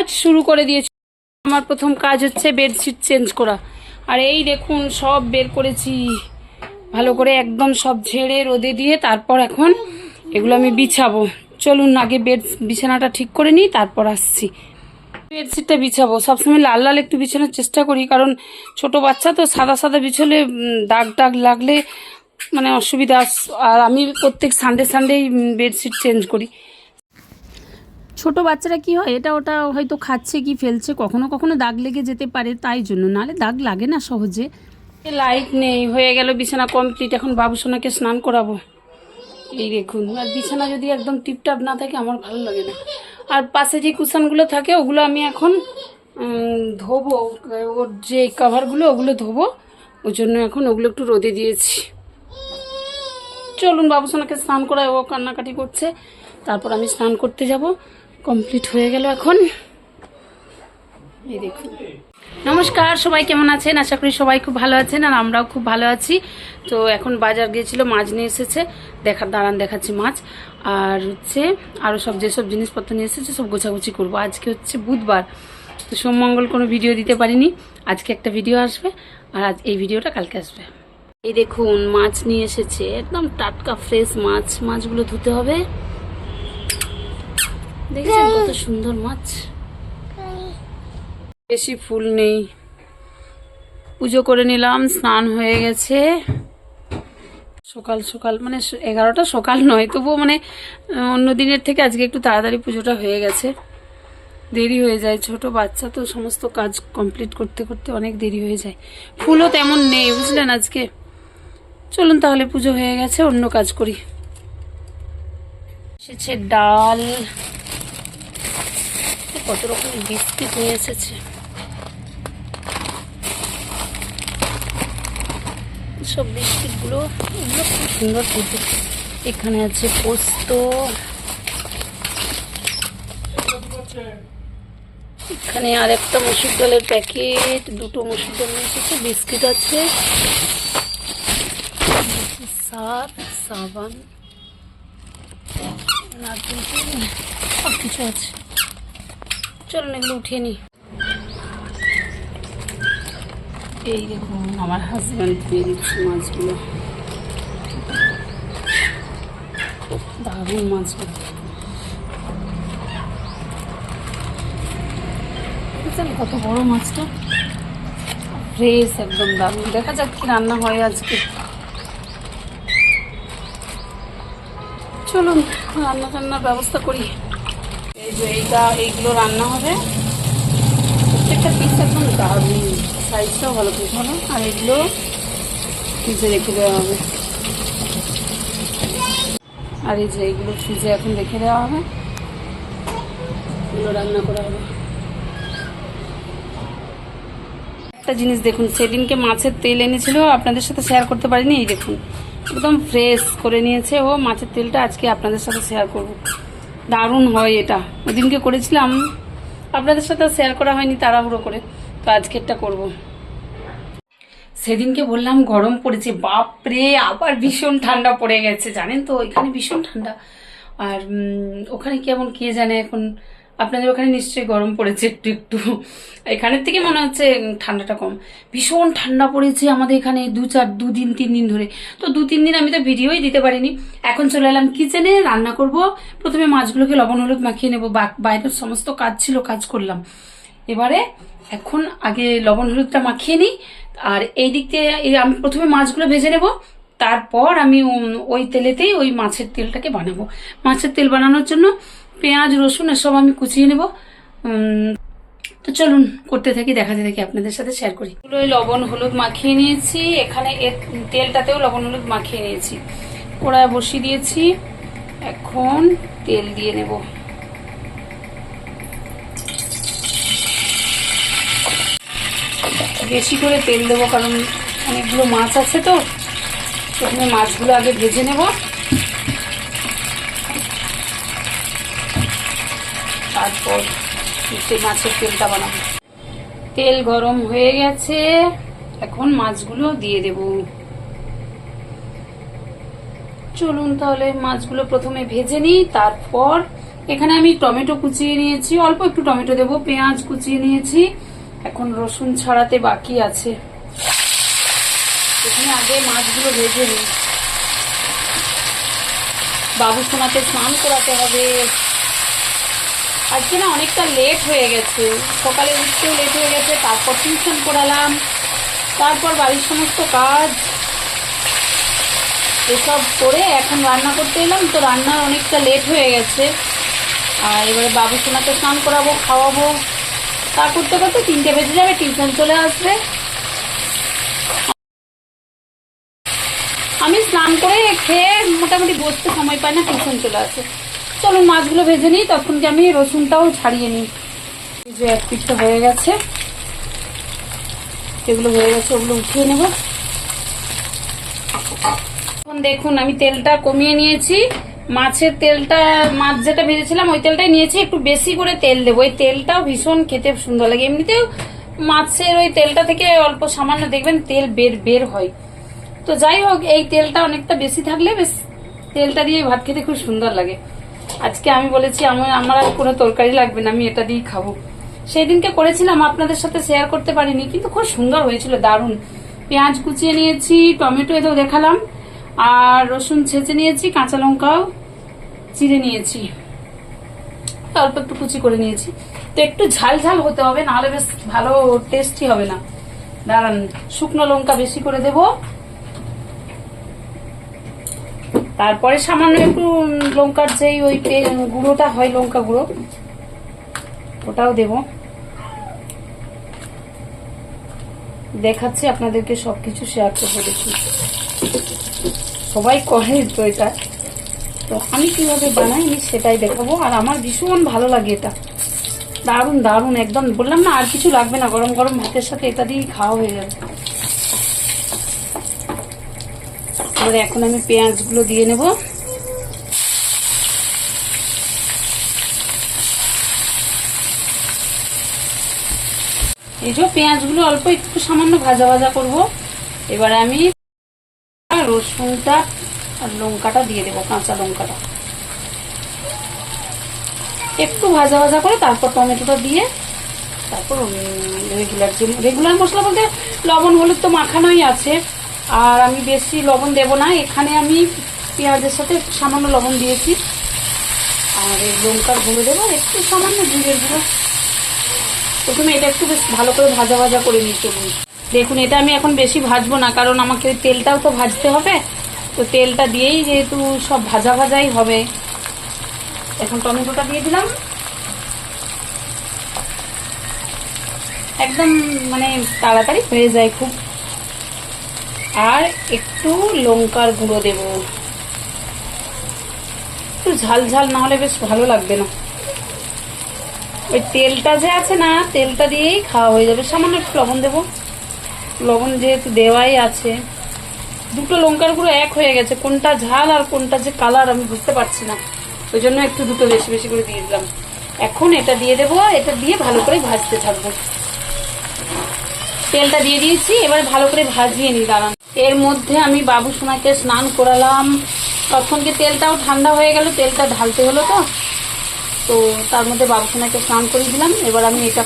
কাজ শুরু করে দিয়েছি। আমার প্রথম কাজ হচ্ছে বেডশিট চেঞ্জ করা। আর এই দেখুন, সব বের করেছি। ভালো করে একদম সব ঝেড়ে, রোদে দিয়ে তারপর এখন এগুলো আমি বিছাবো। চলুন আগে বেড, বিছানাটা ঠিক করে নিই, তারপর আসছি। বেডশিটটা বিছাবো। সবসময় লাল লাল একটু বিছানোর চেষ্টা করি, কারণ ছোট বাচ্চা তো সাদা সাদা বিছলে দাগ টাগ লাগলে মানে অসুবিধা। আর আমি প্রত্যেক সানডে সানডেই বেডশিট চেঞ্জ করি। ছোট বাচ্চারা কি হয়, এটা ওটা হয়তো খাচ্ছে কি ফেলছে, কখনো কখনো দাগ লেগে যেতে পারে তাই জন্য। নালে দাগ লাগে না সহজে। লাইট নেই, হয়ে গেল বিছানা কমপ্লিট এখন বাবুসোনাকে স্নান করাবো। এই দেখুন, আর বিছানা যদি একদম টিপটাপ না থাকে, আমার ভালো লাগে না। আর পাশে যে কুশনগুলো থাকে, ওগুলো আমি এখন ধোবো। ওর যে কভারগুলো ওগুলো ধোবো। ওই জন্য এখন ওগুলো একটু রোদে দিয়েছি। চলুন বাবুসোনাকে স্নান করায় ও কান্নাকাটি করছে। তারপর আমি স্নান করতে যাব। কমপ্লিট হয়ে গেল এখন। এই দেখুন। নমস্কার, সবাই কেমন আছেন? আশা করি সবাই খুব ভালো আছেন আর আমরাও খুব ভালো আছি। তো এখন বাজার গিয়েছিল, মাছ নিয়ে এসেছে। দেখার দাঁড়ান, দেখাচ্ছি মাছ। আর হচ্ছে আরও সব যেসব জিনিসপত্র নিয়ে এসেছে, সব গোছাগুছি করব। আজকে হচ্ছে বুধবার। তো সোমমঙ্গল কোনো ভিডিও দিতে পারিনি। আজকে একটা ভিডিও আসবে আর আজ এই ভিডিওটা কালকে আসবে। এই দেখুন, মাছ নিয়ে এসেছে। একদম টাটকা ফ্রেশ মাছ। মাছগুলো ধুতে হবে। দেখেছেন কত সুন্দর মাছ? বেশি ফুল নেই। পুজো করে নিলাম, স্নান হয়ে গেছে। সকাল সকাল মানে এগারোটা সকাল নয়, তবুও মানে অন্য দিনের থেকে আজকে একটু তাড়াতাড়ি পুজোটা হয়ে গেছে। দেরি হয়ে যায়, ছোট বাচ্চা তো সমস্ত কাজ কমপ্লিট করতে করতে অনেক দেরি হয়ে যায়। ফুলও তেমন নেই, বুঝলেন আজকে? চলুন তাহলে পুজো হয়ে গেছে, অন্য কাজ করি। এসেছে ডাল কত রকম বিস্কিট নিয়ে এসেছে। সব বিস্কিটগুলো এগুলো খুব সুন্দর খেতে এখানে আছে পোস্ত। এখানে আর একটা মসুর ডালের প্যাকেট, দুটো মসুর ডাল নিয়ে এসেছে, বিস্কিট আছে। সার, সাবান সব কিছু আছে। চলুন এগুলো উঠিয়ে নিই। এই দেখুন, আমার হাজব্যান্ড দিয়ে দিচ্ছে মাছগুলো। দারুণ মাছগুলো। কত বড় মাছটা? ফ্রেশ একদম দারুণ। দেখা যাক কি রান্না হয় আজকে। চলুন রান্না টান্নার ব্যবস্থা করি। যে এইটা, এইগুলো রান্না হবে। প্রত্যেকটা পিস একদম দারুণ সাইজটাও ভালো পিস ভালো আর এগুলো ফ্রিজে রেখে দেওয়া হবে। আর এই যে এইগুলো ফ্রিজে এখন রেখে দেওয়া হবে। এগুলো রান্না করা হবে। একটা জিনিস দেখুন, সেদিনকে মাছের তেল এনেছিল, আপনাদের সাথে শেয়ার করতে পারিনি, এই দেখুন। একদম ফ্রেশ করে নিয়েছে ও, মাছের তেলটা আজকে আপনাদের সাথে শেয়ার করব। দারুণ হয় এটা। ওদিনকে করেছিলাম, আপনাদের সাথে শেয়ার করা হয়নি তাড়াহুড়ো করে। তো আজকেরটা করব। সেদিনকে বললাম গরম পড়েছে, বাপরে, আবার ভীষণ ঠান্ডা পড়ে গেছে। জানেন তো এখানে ভীষণ ঠান্ডা। আর ওখানে কেমন কে জানে এখন? আপনাদের ওখানে নিশ্চয়ই গরম পড়েছে একটু একটু। এখানের থেকে মনে হচ্ছে ঠান্ডাটা কম। ভীষণ ঠান্ডা পড়েছে আমাদের এখানে দু চার দুদিন তিন দিন ধরে। তো দু, তিন দিন আমি তো ভিডিওই দিতে পারিনি। এখন চলে এলাম কিচেনে, রান্না করব। প্রথমে মাছগুলোকে লবণ, হলুদ মাখিয়ে নেব। বাইরের সমস্ত কাজ ছিল, কাজ করলাম। এবারে এখন আগে লবণ, হলুদটা মাখিয়ে নিই। আর এই দিক এই আমি প্রথমে মাছগুলো ভেজে নেব। তারপর আমি ওই তেলেতেই ওই মাছের তেলটাকে বানাবো। মাছের তেল বানানোর জন্য পেঁয়াজ, রসুন, এসব আমি কুচিয়ে নেব। তো চলুন, করতে থাকি, দেখাতে থাকি, আপনাদের সাথে শেয়ার করি। লবণ, হলুদ মাখিয়ে নিয়েছি। এখানে এর তেলটাতেও লবণ, হলুদ মাখিয়ে নিয়েছি। কড়ায় বসিয়ে দিয়েছি। এখন তেল দিয়ে নেব। বেশি করে তেল দেবো, কারণ অনেকগুলো মাছ আছে তো। প্রথমে মাছগুলো আগে ভেজে নেব। তারপর মাছের তেলটা বানাবো। তেল গরম হয়ে গেছে। এখন মাছগুলো দিয়ে দেব। চলুন তাহলে মাছগুলো প্রথমে ভেজে নিই, তারপর এখানে আমি টমেটো কুচিয়ে নিয়েছি। অল্প একটু টমেটো দেবো, পেঁয়াজ কুচিয়ে নিয়েছি। এখন রসুন ছাড়াতে বাকি আছে। এখানে আগে মাছগুলো ভেজে নিই। বাবু সোনাকে স্নান করাতে হবে। আজকে না অনেকটা লেট হয়ে গেছে। সকালে উঠতেও লেট হয়ে গেছে, তারপর টিউশন করালাম তারপর বাড়ির সমস্ত কাজ এসব করে এখন রান্না করতে এলাম, তো রান্নার অনেকটা লেট হয়ে গেছে। আর এবারে বাবু সোনাকে স্নান করাবো, খাওয়াবো। তা করতে করতে তিনটে বেজে যাবে টিউশন চলে আসবে। আমি স্নান করে খেয়ে মোটামুটি বসতে সময় পাই না টিউশন চলে আসে। চলুন মাছগুলো ভেজে নিই তখনকে আমি রসুনটাও ছাড়িয়ে নিই। যে এক পিঠটা হয়ে গেছে। যেগুলো হয়ে গেছে ওগুলো উঠিয়ে নেব। এখন দেখুন, আমি তেলটা কমিয়ে নিয়েছি। মাছের তেলটা, মাছ যেটা ভেজেছিলাম, ওই তেলটাই নিয়েছি। একটু বেশি করে তেল দেবো। ওই তেলটাও ভীষণ খেতে সুন্দর লাগে। এমনিতেও মাছের ওই তেলটা থেকে অল্প সামান্য দেখবেন তেল বের বের হয়। তো যাই হোক, এই তেলটা অনেকটা বেশি থাকলে বেশ তেলটা দিয়ে ভাত খেতে খুব সুন্দর লাগে। আজকে আমি বলেছি, আমার আমার আর কোনো তরকারি লাগবে না, আমি এটা দিয়েই খাব। সেই দিনকে করেছিলাম, আপনাদের সাথে শেয়ার করতে পারিনি, কিন্তু খুব সুন্দর হয়েছিল, দারুণ। পেঁয়াজ কুচিয়ে নিয়েছি, টমেটো এতেও দেখালাম, আর রসুন ছেঁচে নিয়েছি, কাঁচা লঙ্কাও চিড়ে নিয়েছি। অল্প একটু কুচি করে নিয়েছি। তো একটু ঝাল ঝাল হতে হবে, নাহলে বেশ ভালো টেস্টি হবে না। দাঁড়ান, শুকনো লঙ্কা বেশি করে দেবো। তারপরে সামান্য একটু লঙ্কার যেই ওই গুঁড়োটা হয়, লঙ্কা গুঁড়ো, ওটাও দেব। দেখাচ্ছি আপনাদেরকে, সবকিছু শেয়ার করব, দেখি। সবাই করে তো এটা। তো আমি কীভাবে বানাই আমি সেটাই দেখাবো, আর আমার ভীষণ ভালো লাগে এটা। দারুণ দারুণ, একদম। বললাম না, আর কিছু লাগবে না, গরম গরম ভাতের সাথে এটা দিয়েই খাওয়া হয়ে যাবে। এবারে এখন আমি পেঁয়াজগুলো দিয়ে নেব। এই যে পেঁয়াজগুলো অল্প একটু সামান্য ভাজা ভাজা করব। এবারে আমি রসুনটা আর লঙ্কাটা দিয়ে দেবো, কাঁচা লঙ্কাটা। একটু ভাজা ভাজা করে তারপর টমেটোটা দিয়ে তারপর রেগুলার যে রেগুলার মশলা বলতে লবণ, হলুদ তো মাখানোই আছে। আর আমি বেশি লবণ দেব না। এখানে আমি পেঁয়াজের সাথে সামান্য লবণ দিয়েছি। আর এই লঙ্কার গুঁড়ো দেবো একটু সামান্য জিরের গুঁড়ো। প্রথমে এটা একটু বেশ ভালো করে ভাজা ভাজা করে নিতে হবে। দেখুন, এটা আমি এখন বেশি ভাজবো না, কারণ আমাকে তেলটাও তো ভাজতে হবে। তো তেলটা দিয়েই যেহেতু সব ভাজা ভাজাই হবে। এখন টমেটোটা দিয়ে দিলাম। একদম মানে তাড়াতাড়ি হয়ে যায় খুব। আর একটু লঙ্কার গুঁড়ো দেব। একটু ঝাল ঝাল না হলে বেশ ভালো লাগবে না। ওই তেলটা যে আছে না, তেলটা দিয়েই খাওয়া হয়ে যাবে। সামান্য একটু লবণ দেবো। লবণ যেহেতু দেওয়াই আছে। দুটো লঙ্কার গুঁড়ো এক হয়ে গেছে। কোনটা ঝাল আর কোনটা যে কালার আমি বুঝতে পারছি না। ওই জন্য একটু দুটো বেশি বেশি করে দিয়ে দিলাম। এখন এটা দিয়ে দেবো এটা দিয়ে ভালো করে ভাজতে থাকব। তেলটা দিয়ে দিয়েছি, এবার ভালো করে ভাজিয়ে নিই, দাঁড়ান। এর মধ্যে আমি বাবু সোনাকে স্নান করালাম। তখন কি তেলটাও ঠান্ডা হয়ে গেল, তেলটা ঢালতে হলো তো। তো তার মধ্যে বাবু সোনাকে স্নান করিয়ে দিলাম, এবার আমি এটা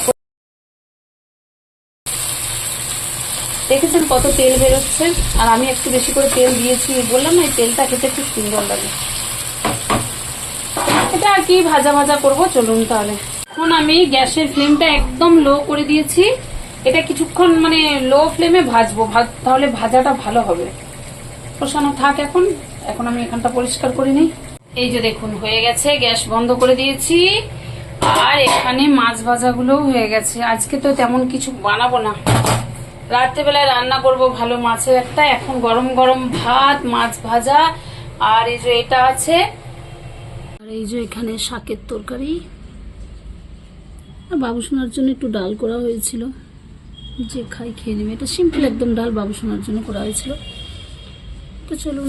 দেখেছেন কত তেল বেরোচ্ছে? আর আমি একটু বেশি করে তেল দিয়েছি, বললাম না, এই তেলটা খেতে খুব সুন্দর লাগে। এটা আর কি ভাজা ভাজা করব, চলুন তাহলে। এখন আমি গ্যাসের ফ্লেমটা একদম লো করে দিয়েছি। এটা কিছুক্ষণ মানে লো ফ্লেমে ভাজবো, ভাজ তাহলে ভাজাটা ভালো হবে। কষানো থাক এখন এখন আমি এখানটা পরিষ্কার করে নিই। এই যে দেখুন, হয়ে গেছে, গ্যাস বন্ধ করে দিয়েছি। আর এখানে মাছ ভাজাগুলোও হয়ে গেছে। আজকে তো তেমন কিছু বানাবো না। রাত্রেবেলায় রান্না করব ভালো মাছের একটা। এখন গরম গরম ভাত, মাছ ভাজা, আর এই যে এটা আছে। আর এই যে এখানে শাকের তরকারি। আর বাবু সোনার জন্য একটু ডাল করা হয়েছিল। যে খাই, খেয়ে নেবে। এটা সিম্পল একদম ডাল বাবু সোনার জন্য করা হয়েছিল। তো চলুন।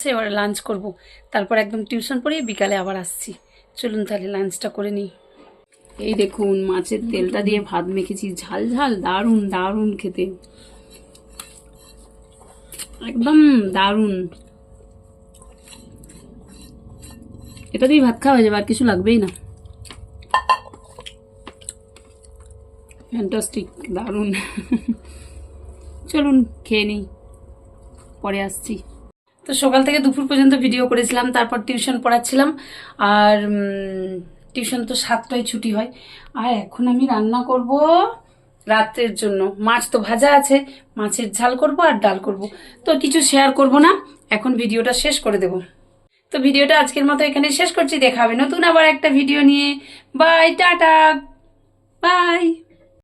এবার লাঞ্চ করব। তারপর একদম টিউশন পড়িয়ে বিকালে আবার আসছি। চলুন তাহলে লাঞ্চটা করে নিই। এই দেখুন, মাছের তেলটা দিয়ে ভাত মেখেছি। ঝাল ঝাল, দারুণ দারুণ খেতে। একদম দারুণ। এটা দিয়ে ভাত খাওয়া যাবে, আর কিছু লাগবেই না। ফ্যান্টাস্টিক দারুণ। চলুন, খেয়ে নিই। পরে আসছি। তো সকাল থেকে দুপুর পর্যন্ত ভিডিও করেছিলাম, তারপর টিউশন পড়াচ্ছিলাম। আর টিউশন তো সাতটায় ছুটি হয়। আর এখন আমি রান্না করব রাত্রের জন্য। মাছ তো ভাজা আছে, মাছের ঝাল করব আর ডাল করব। তো কিছু শেয়ার করব না, এখন ভিডিওটা শেষ করে দেব। তো ভিডিওটা আজকের মতো এখানে শেষ করছি। দেখা হবে নতুন আবার একটা ভিডিও নিয়ে। By tata. বাই